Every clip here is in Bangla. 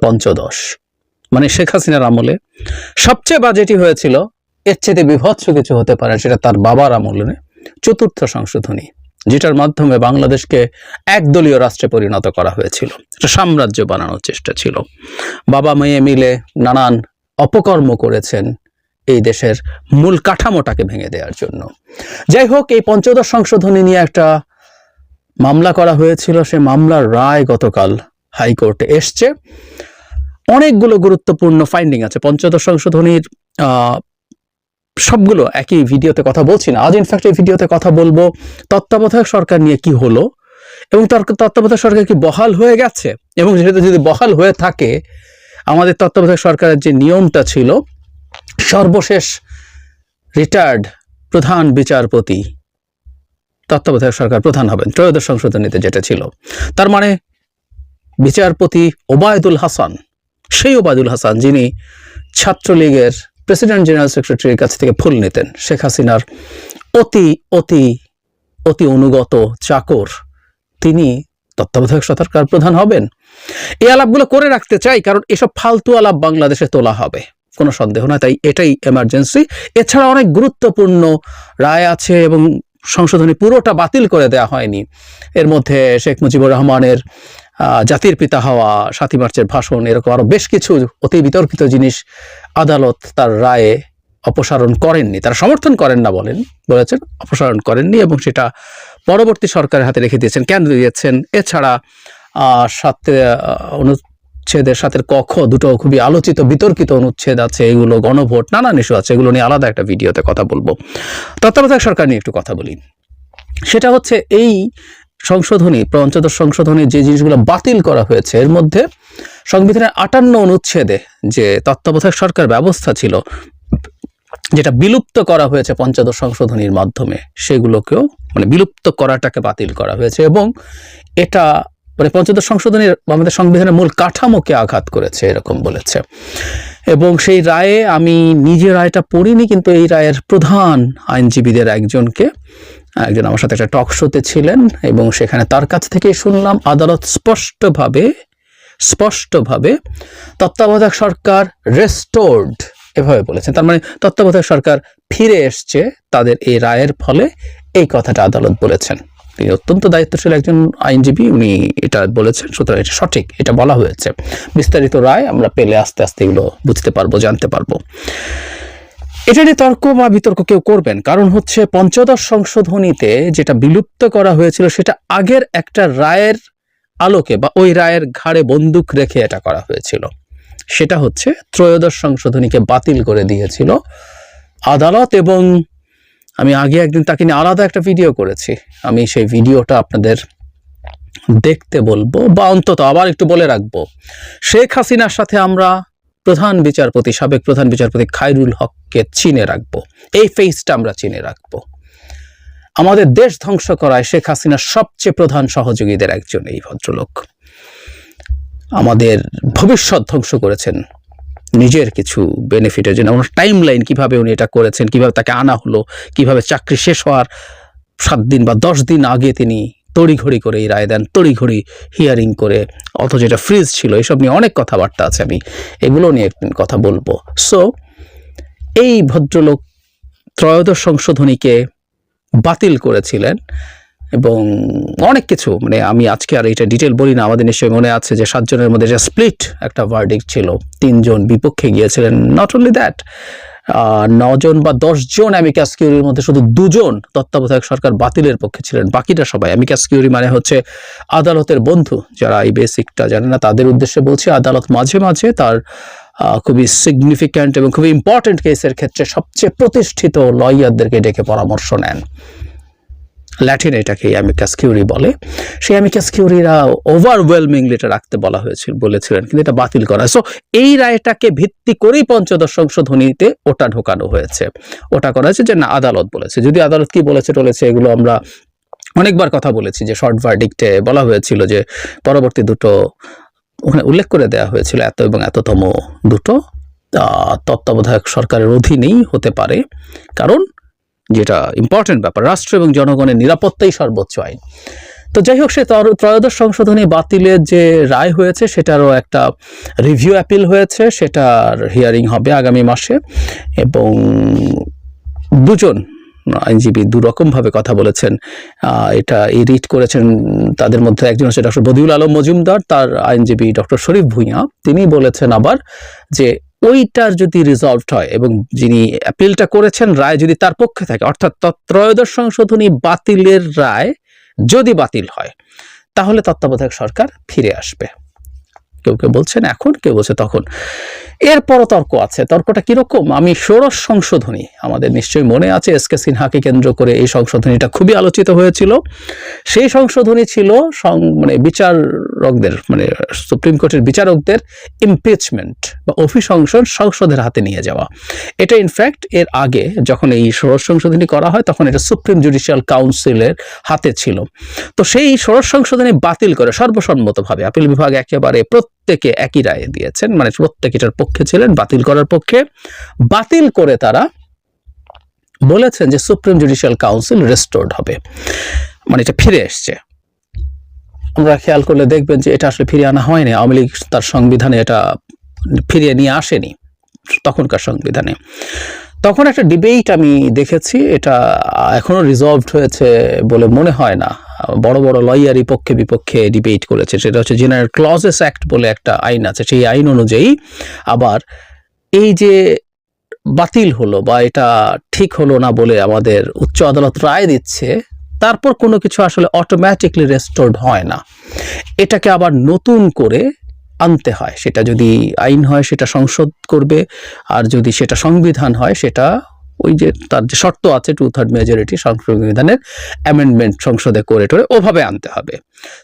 পঞ্চদশ। মানে শেখ হাসিনার আমলে সবচেয়ে বাজেটি হয়েছিল, এর চেয়ে বিভৎস কিছু হতে পারে, সেটা তার বাবার আমলে চতুর্থ সংশোধনী, যেটার মাধ্যমে বাংলাদেশকে একদলীয় রাষ্ট্রে পরিণত করা হয়েছিল একটা সাম্রাজ্য বানানোর চেষ্টা ছিল। বাবা মেয়ে মিলে নানান অপকর্ম করেছেন এই দেশের মূল কাঠামোটাকে ভেঙে দেওয়ার জন্য। যাই হোক, এই পঞ্চদশ সংশোধনী নিয়ে একটা মামলা করা হয়েছিল, সে মামলার রায় গতকাল হাইকোর্টে এসছে। অনেকগুলো গুরুত্বপূর্ণ ফাইন্ডিং আছে। পঞ্চদশ সংশোধনীর সবগুলো একই ভিডিওতে কথা বলছি না। আজ ইনফ্যাক্ট এই ভিডিওতে কথা বলব তত্ত্বাবধায়ক সরকার নিয়ে কি হলো এবং তার তত্ত্বাবধায়ক সরকার কি বহাল হয়ে গেছে এবং যেহেতু যদি বহাল হয়ে থাকে, আমাদের তত্ত্বাবধায়ক সরকারের যে নিয়মটা ছিল, সর্বশেষ রিটায়ার্ড প্রধান বিচারপতি তত্ত্বাবধায়ক সরকার প্রধান হবেন। ত্রয়োদশ সংশোধনীতে যেটা ছিল। তার মানে বিচারপতি ওবায়দুল হাসান, সেই ওবায়দুল হাসান যিনি ছাত্রলীগের প্রেসিডেন্ট জেনারেল সেক্রেটারির কাছ থেকে ফুল নিতেন, শেখ হাসিনার অতি অতি অতি অনুগত চাকর, তিনি তত্ত্বাবধায়ক সরকার প্রধান হবেন। এই আলাপগুলো করে রাখতে চাই, কারণ এসব ফালতু আলাপ বাংলাদেশে তোলা হবে, কোনো সন্দেহ না তাই এটাই এমার্জেন্সি এছাড়া অনেক গুরুত্বপূর্ণ রায় আছে এবং সংশোধনী পুরোটা বাতিল করে দেওয়া হয়নি। এর মধ্যে শেখ মুজিবুর রহমানের জাতির পিতা হওয়া, সাতই মার্চের ভাষণ, এরকম আরও বেশ কিছু অতি বিতর্কিত জিনিস আদালত তার রায়ে অপসারণ করেননি। তারা সমর্থন করেন না বলেন, বলেছেন, অপসারণ করেননি এবং সেটা পরবর্তী সরকারের হাতে রেখে দিয়েছেন, কেন দিয়েছেন? এছাড়া সাথে অনুচ্ছেদের সাথে কক্ষ দুটো খুবই আলোচিত, বিতর্কিত অনুচ্ছেদ আছে, এগুলো গণভোট, নানান ইস্যু আছে, এগুলো নিয়ে আলাদা একটা ভিডিওতে কথা বলব। তত্ত্বাবধায়ক সরকার নিয়ে একটু কথা বলি। সেটা হচ্ছে এই সংশোধনী, পঞ্চদশ সংশোধনী যে জিনিসগুলো বাতিল করা হয়েছে, এর মধ্যে সংবিধানের আটান্ন অনুচ্ছেদে যে তত্ত্বাবধায়ক সরকার ব্যবস্থা ছিল, যেটা বিলুপ্ত করা হয়েছে পঞ্চদশ সংশোধনীর মাধ্যমে, সেগুলোকেও মানে বিলুপ্ত করাটাকে বাতিল করা হয়েছে এবং এটা মানে পঞ্চদশ সংশোধনীর আমাদের সংবিধানের মূল কাঠামোকে আঘাত করেছে, এরকম বলেছে। এবং সেই রায়ে আমি নিজে রায়টা পড়িনি, কিন্তু এই রায়ের প্রধান আইনজীবীদের একজনকে একজন আমার সাথে একটা টক শোতে ছিলেন এবং সেখানে তার কাছ থেকেই শুনলাম আদালত স্পষ্টভাবে স্পষ্টভাবে তত্ত্বাবধায়ক সরকার রেস্টোর্ড এভাবে বলেছেন। তার মানে তত্ত্বাবধায়ক সরকার ফিরে এসছে, তাদের এই রায়ের ফলে এই কথাটা আদালত বলেছেন। তিনি অত্যন্ত দায়িত্বশীল একজন আইনজীবী, উনি এটা বলেছেন, সুতরাং এটা সঠিক, এটা বলা হয়েছে। বিস্তারিত রায় আমরা পেলে আস্তে আস্তে এগুলো বুঝতে পারব, জানতে পারব। এটা নিয়ে তর্ক বা বিতর্ক কেউ করবেন। কারণ হচ্ছে পঞ্চদশ সংশোধনীতে যেটা বিলুপ্ত করা হয়েছিল, সেটা আগের একটা রায়ের আলোকে বা ওই রায়ের ঘাড়ে বন্দুক রেখে এটা করা হয়েছিল। সেটা হচ্ছে ত্রয়োদশ সংশোধনীকে বাতিল করে দিয়েছিল আদালত এবং আমি আগে একদিন তাকে নিয়ে আলাদা একটা ভিডিও করেছি। আমি সেই ভিডিওটা আপনাদের দেখতে বলব বা অন্তত আবার একটু বলে রাখব। শেখ হাসিনার সাথে আমরা প্রধান বিচারপতি, সাবেক প্রধান বিচারপতি খায়রুল হককে চিনে রাখব। এই ফেসটা আমরা চিনে রাখব। আমাদের দেশ ধ্বংস করায় শেখ হাসিনার সবচেয়ে প্রধান সহযোগীদের একজন এই ভদ্রলোক। আমাদের ভবিষ্যৎ ধ্বংস করেছেন। নিজের কিছু বেনিফিটের জন্য ওনার টাইম লাইন কীভাবে উনি এটা করেছেন, কীভাবে তাকে আনা হলো, কীভাবে চাকরি শেষ হওয়ার সাত দিন বা দশ দিন আগে তিনি তড়িঘড়ি করে এই রায় দেন, তড়িঘড়ি হিয়ারিং করে, অথচ এটা ফ্রিজ ছিল, এসব নিয়ে অনেক কথাবার্তা আছে আমি এগুলো নিয়ে একদিন কথা বলব। সো এই ভদ্রলোক ত্রয়োদশ সংশোধনীকে বাতিল করেছিলেন এবং অনেক কিছু মানে আমি আজকে আর এটা ডিটেল বলি না, আমাদের নিশ্চয়ই মনে আছে যে সাতজনের মধ্যে যে স্প্লিট একটা ভার্ডিক ছিল, তিনজন বিপক্ষে গিয়েছিলেন। নট অনলি দ্যাট নজন বা দশজন অ্যামিকাস কিউরির মধ্যে শুধু দুজন তত্ত্বাবধায়ক সরকার বাতিলের পক্ষে ছিলেন। বাকিটা সবাই অ্যামিকাস কিউরি মানে হচ্ছে আদালতের বন্ধু। যারা এই বেসিকটা জানে না, তাদের উদ্দেশ্যে বলছি আদালত মাঝে মাঝে তার খুবই সিগনিফিক্যান্ট এবং খুবই ইম্পর্টেন্ট কেসের ক্ষেত্রে সবচেয়ে প্রতিষ্ঠিত লয়ারদেরকে ডেকে পরামর্শ নেন। ল্যাটিন এটাকে অ্যামিকাস কিউরি বলে। সেই অ্যামিকাস কিউরিরা ওভারওয়েলমিংলি এটা রাখতে বলা হয়েছিল, বলেছিলেন, কিন্তু এটা বাতিল করা সো এই রায়টাকে ভিত্তি করেই পঞ্চদশ সংশোধনীতে ওটা ঢোকানো হয়েছে। ওটা করা হয়েছে যে, না, আদালত বলেছে। যদি আদালত কি বলেছে টলেছে এগুলো আমরা অনেকবার কথা বলেছি যে শর্ট ভার্ডিক্টে বলা হয়েছিল যে, পরবর্তী দুটো ওখানে উল্লেখ করে দেওয়া হয়েছিল, এত এবং এততম দুটো। তত্ত্বাবধায়ক সরকারের অধীনেই হতে পারে। কারণ যেটা ইম্পর্টেন্ট ব্যাপার। রাষ্ট্র এবং জনগণের নিরাপত্তাই সর্বোচ্চ আইন। তো যাই হোক, সে তর- ত্রয়োদশ সংশোধনী বাতিলের যে রায় হয়েছে, সেটারও একটা রিভিউ অ্যাপিল হয়েছে। সেটার হিয়ারিং হবে আগামী মাসে এবং দুজন আইনজীবী দুরকমভাবে কথা বলেছেন। এটা এই রিট করেছেন তাদের মধ্যে একজন হচ্ছে ডক্টর বদিউল আলম মজুমদার, তার আইনজীবী ডক্টর শরীফ ভূঁইয়া। তিনি বলেছেন আবার যে ওইটার যদি রিজলভড হয় এবং যিনি অ্যাপিলটা করেছেন রায় যদি তার পক্ষে থাকে, অর্থাৎ ত্রয়োদশ সংশোধনী বাতিলের রায় যদি বাতিল হয়, তাহলে তত্ত্বাবধায়ক সরকার ফিরে আসবে। কেউ কেউ বলছেন, এখন কেউ বলছে তখন। এরপরও তর্ক আছে। তর্কটা কীরকম? আমি ষোড়শ সংশোধনী, আমাদের নিশ্চয়ই মনে আছে, এস কে সিনহাকে কেন্দ্র করে এই সংশোধনীটা খুবই আলোচিত হয়েছিল। সেই সংশোধনী ছিল মানে বিচারকদের মানে সুপ্রিম কোর্টের বিচারকদের ইমপিচমেন্ট বা অভিশংসন সংসদের হাতে নিয়ে যাওয়া। এটা ইনফ্যাক্ট এর আগে যখন এই ষোড়শ সংশোধনী করা হয়, তখন এটা সুপ্রিম জুডিশিয়াল কাউন্সিলের হাতে ছিল। তো সেই ষোড়শ সংশোধনী বাতিল করে সর্বসম্মতভাবে, আপিল বিভাগ একেবারে প্রত্যেকে একই রায় দিয়েছেন মানে প্রত্যেকে এটার পক্ষে ছিলেন, বাতিল করার পক্ষে। বাতিল করে তারা বলেছেন যে সুপ্রিম জুডিশিয়াল কাউন্সিল রেস্টোর্ড হবে। মানে এটা ফিরে এসছে। আমরা খেয়াল করলে দেখবেন যে এটা আসলে ফিরিয়ে আনা হয়নি। আওয়ামী লীগ তার সংবিধানে এটা ফিরিয়ে নিয়ে আসেনি তখনকার সংবিধানে। তখন একটা ডিবেট আমি দেখেছি, এটা এখনও রিজলভড হয়েছে বলে মনে হয় না। বড় বড় লয়ারই পক্ষে বিপক্ষে ডিবেট করেছে। সেটা হচ্ছে জেনারেল ক্লজেস অ্যাক্ট বলে একটা আইন আছে। সেই আইন অনুযায়ী আবার এই যে বাতিল হলো বা এটা ঠিক হলো না বলে আমাদের উচ্চ আদালত রায় দিচ্ছে, তারপর কোনো কিছু আসলে অটোমেটিকলি রেস্টোর্ড হয় না। এটাকে আবার নতুন করে আনতে হয়। সেটা যদি আইন হয়, সেটা সংসদ করবে, আর যদি সেটা সংবিধান হয়, সেটা ওই যে তার যে শর্ত আছে টু থার্ড মেজরিটি সংবিধানের অ্যামেন্ডমেন্ট সংসদে করে টোরে ওভাবে আনতে হবে।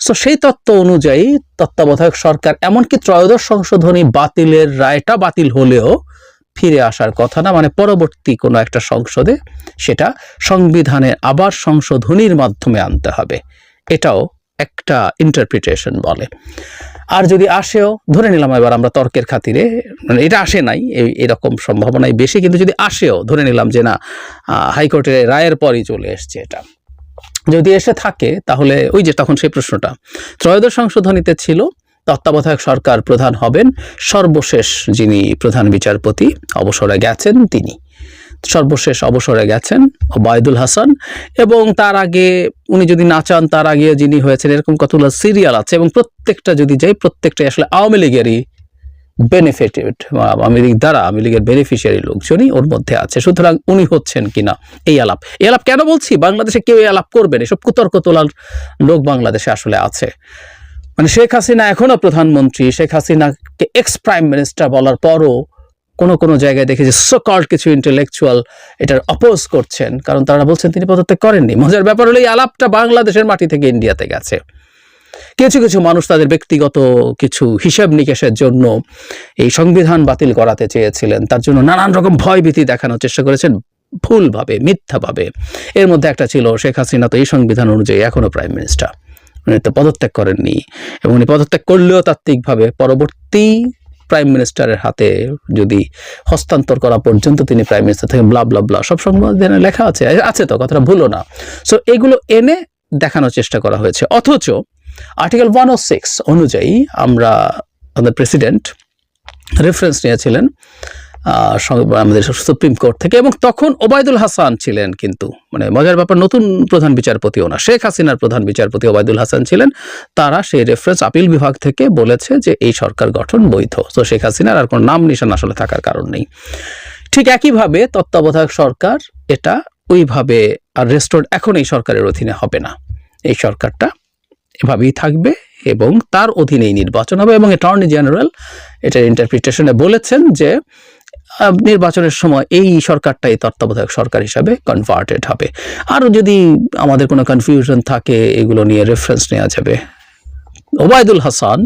সো সেই তত্ত্ব অনুযায়ী তত্ত্বাবধায়ক সরকার এমনকি ত্রয়োদশ সংশোধনী বাতিলের রায়টা বাতিল হলেও ফিরে আসার কথা না মানে পরবর্তী কোনো একটা সংসদে সেটা সংবিধানে আবার সংশোধনীর মাধ্যমে আনতে হবে। এটাও একটা ইন্টারপ্রিটেশন বলে। আর যদি আসেও, ধরে নিলাম এবার আমরা তর্কের খাতিরে মানে এটা আসে নাই, এই- এরকম সম্ভাবনাই বেশি, কিন্তু যদি আসেও, ধরে নিলাম যে না হাইকোর্টের রায়ের পরই চলে এসছে এটা। যদি এসে থাকে, তাহলে ওই যে তখন সেই প্রশ্নটা, ত্রয়োদশ সংশোধনীতে ছিল, তত্ত্বাবধায়ক সরকার প্রধান হবেন সর্বশেষ যিনি প্রধান বিচারপতি, অবসরে গেছেন তিনি। সর্বশেষ অবসরে গেছেন ওবায়দুল হাসান এবং তার আগে উনি যদি না চান, তার আগে যিনি হয়েছেন এরকম কতগুলো সিরিয়াল আছে এবং প্রত্যেকটা যদি যাই, প্রত্যেকটাই আসলে আওয়ামী লীগেরই বেনিফিটেড আওয়ামী লীগ দ্বারা আওয়ামী লীগের বেনিফিশিয়ারি লোকজনই ওর মধ্যে আছে। সুতরাং উনি হচ্ছেন কিনা এই আলাপ। এই আলাপ কেন বলছি? বাংলাদেশে কেউ এই আলাপ করবেন এসব কুতর্ক তোলার লোক বাংলাদেশে আসলে আছে। মানে শেখ হাসিনা এখনও প্রধানমন্ত্রী। শেখ হাসিনাকে এক্স প্রাইম মিনিস্টার বলার পরও কোনো কোনো জায়গায় দেখে যে সকল কিছু ইন্টেলেকচুয়াল এটার অপোজ করছেন। কারণ তারা বলছেন তিনি পদত্যাগ করেননি। মজার ব্যাপার হলো এই আলাপটা বাংলাদেশের মাটি থেকে ইন্ডিয়াতে গেছে। কিছু কিছু মানুষ তাদের ব্যক্তিগত কিছু হিসাব নিকেশের জন্য এই সংবিধান বাতিল করাতে চেয়েছিলেন। তার জন্য নানান রকম ভয়ভীতি দেখানোর চেষ্টা করেছেন, ভুলভাবে, মিথ্যাভাবে। এর মধ্যে একটা ছিল, শেখ হাসিনা তো এই সংবিধান অনুযায়ী এখনও প্রাইম মিনিস্টার উনি তো পদত্যাগ করেননি। এবং উনি পদত্যাগ করলেও তাত্ত্বিকভাবে পরবর্তী প্রাইম মিনিস্টারের হাতে যদি হস্তান্তর করা পর্যন্ত তিনি প্রাইম মিনিস্টার থেকে ব্লা ব্লা ব্লা সব সংবিধানে লেখা আছে আছে তো, কথাটা ভুলো না। সো এগুলো এনে দেখানোর চেষ্টা করা হয়েছে। অথচ আর্টিকেল ওয়ান ও সিক্স অনুযায়ী আমরা আমাদের প্রেসিডেন্ট রেফারেন্স নিয়েছিলেন আমাদের সুপ্রিম কোর্ট থেকে। এবং তখন ওবায়দুল হাসান ছিলেন কিন্তু মানে মজার ব্যাপার, নতুন প্রধান বিচারপতিও না। শেখ হাসিনার প্রধান বিচারপতি ওবায়দুল হাসান ছিলেন। তারা সেই রেফারেন্স আপিল বিভাগ থেকে বলেছে যে এই সরকার গঠন বৈধ। তো শেখ হাসিনার আর কোনো নাম নিশান আসলে থাকার কারণ নেই। ঠিক একইভাবে তত্ত্বাবধায়ক সরকার এটা ওইভাবে আর রেস্টোর এখন এই সরকারের অধীনে হবে না। এই সরকারটা এভাবেই থাকবে এবং তার অধীনেই নির্বাচন হবে এবং অ্যাটর্নি জেনারেল এটার ইন্টারপ্রিটেশনে বলেছেন যে নির্বাচনের সময় এই সরকারটাই তত্ত্বাবধায়ক সরকার হিসাবে কনভার্টেড হবে। আরও যদি আমাদের কোনো কনফিউশন থাকে, এগুলো নিয়ে রেফারেন্স নেওয়া যাবে। ওবায়দুল হাসান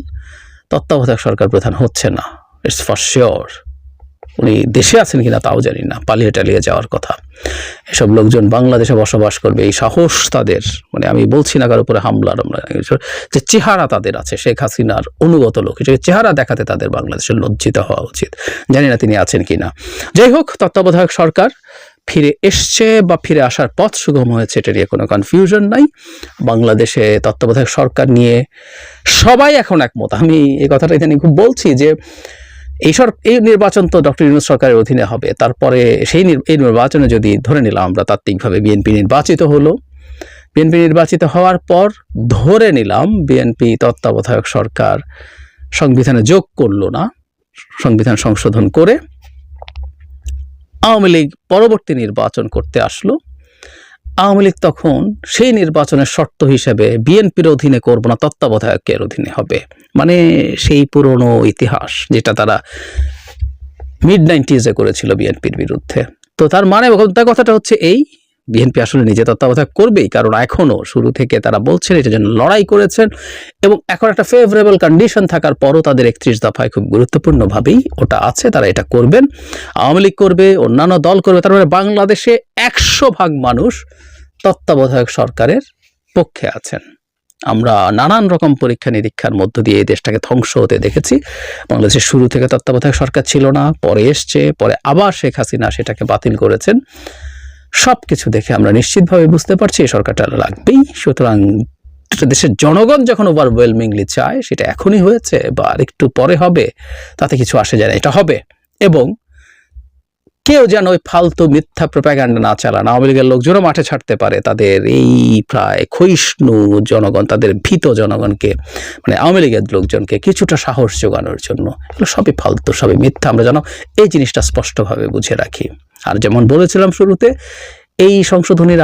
তত্ত্বাবধায়ক সরকার প্রধান হচ্ছে না ইটস ফর শিওর উনি দেশে আছেন কিনা তাও জানি না, পালিয়ে টালিয়ে যাওয়ার কথা। এসব লোকজন বাংলাদেশে বসবাস করবে, এই সাহস তাদের মানে আমি বলছি না কারোর উপরে হামলার যে চেহারা তাদের আছে, শেখ হাসিনার অনুগত লোক হিসেবে চেহারা দেখাতে তাদের বাংলাদেশের লজ্জিত হওয়া উচিত। জানি না তিনি আছেন কিনা। যাই হোক, তত্ত্বাবধায়ক সরকার ফিরে এসছে বা ফিরে আসার পথ সুগম হয়েছে, এটা নিয়ে কোনো কনফিউশন নাই। বাংলাদেশে তত্ত্বাবধায়ক সরকার নিয়ে সবাই এখন একমত। আমি এই কথাটা ইদানিং খুব বলছি যে এই সর এই নির্বাচন তো ডক্টর ইউনুস সরকারের অধীনে হবে। তারপরে সেই এই নির্বাচনে যদি ধরে নিলাম আমরা তাত্ত্বিকভাবে বিএনপি নির্বাচিত হলো, বিএনপি নির্বাচিত হওয়ার পর ধরে নিলাম বিএনপি তত্ত্বাবধায়ক সরকার সংবিধানে যোগ করল না, সংবিধান সংশোধন করে আওয়ামী লীগ পরবর্তী নির্বাচন করতে আসলো। আওয়ামী লীগ তখন সেই নির্বাচনের শর্ত হিসেবে বিএনপির অধীনে করব না, তত্ত্বাবধায়কের অধীনে হবে। মানে সেই পুরনো ইতিহাস যেটা তারা মিড নাইনটিজে করেছিল বিএনপির বিরুদ্ধে। তো তার মানে তার কথাটা হচ্ছে এই বিএনপি আসলে নিজে তত্ত্বাবধায়ক করবেই, কারণ এখনও শুরু থেকে তারা বলছেন এটার জন্য লড়াই করেছেন এবং এখন একটা ফেভারেবল কন্ডিশন থাকার পরও তাদের একত্রিশ দফায় খুব গুরুত্বপূর্ণভাবেই ওটা আছে, তারা এটা করবেন। আওয়ামী লীগ করবে, অন্যান্য দল করবে, তার মানে বাংলাদেশে একশো ভাগ মানুষ তত্ত্বাবধায়ক সরকারের পক্ষে আছেন। আমরা নানান রকম পরীক্ষা নিরীক্ষার মধ্য দিয়ে এই দেশটাকে ধ্বংস হতে দেখেছি। বাংলাদেশের শুরু থেকে তত্ত্বাবধায়ক সরকার ছিল না, পরে এসছে, পরে আবার শেখ হাসিনা সেটাকে বাতিল করেছেন। সব কিছু দেখে আমরা নিশ্চিতভাবে বুঝতে পারছি এই সরকারটা লাগবেই। সুতরাং একটা দেশের জনগণ যখন ওভারওয়েলমিংলি চায়, সেটা এখনই হয়েছে বা একটু পরে হবে, তাতে কিছু আসে যায় না, এটা হবে। এবং কেউ যেন ওই ফালতু মিথ্যা প্রোপাগান্ডা না চালান। আওয়ামী লীগের লোকজনও মাঠে ছাড়তে পারে। তাদের এই প্রায় ক্ষয়িষ্ণু জনগণ, তাদের ভীত জনগণকে মানে আওয়ামী লীগের লোকজনকে কিছুটা সাহস যোগানোর জন্য। এগুলো সবই ফালতু, সবই মিথ্যা। আমরা যেন এই জিনিসটা স্পষ্টভাবে বুঝে রাখি। আর যেমন বলেছিলাম শুরুতে, এই সংশোধনীর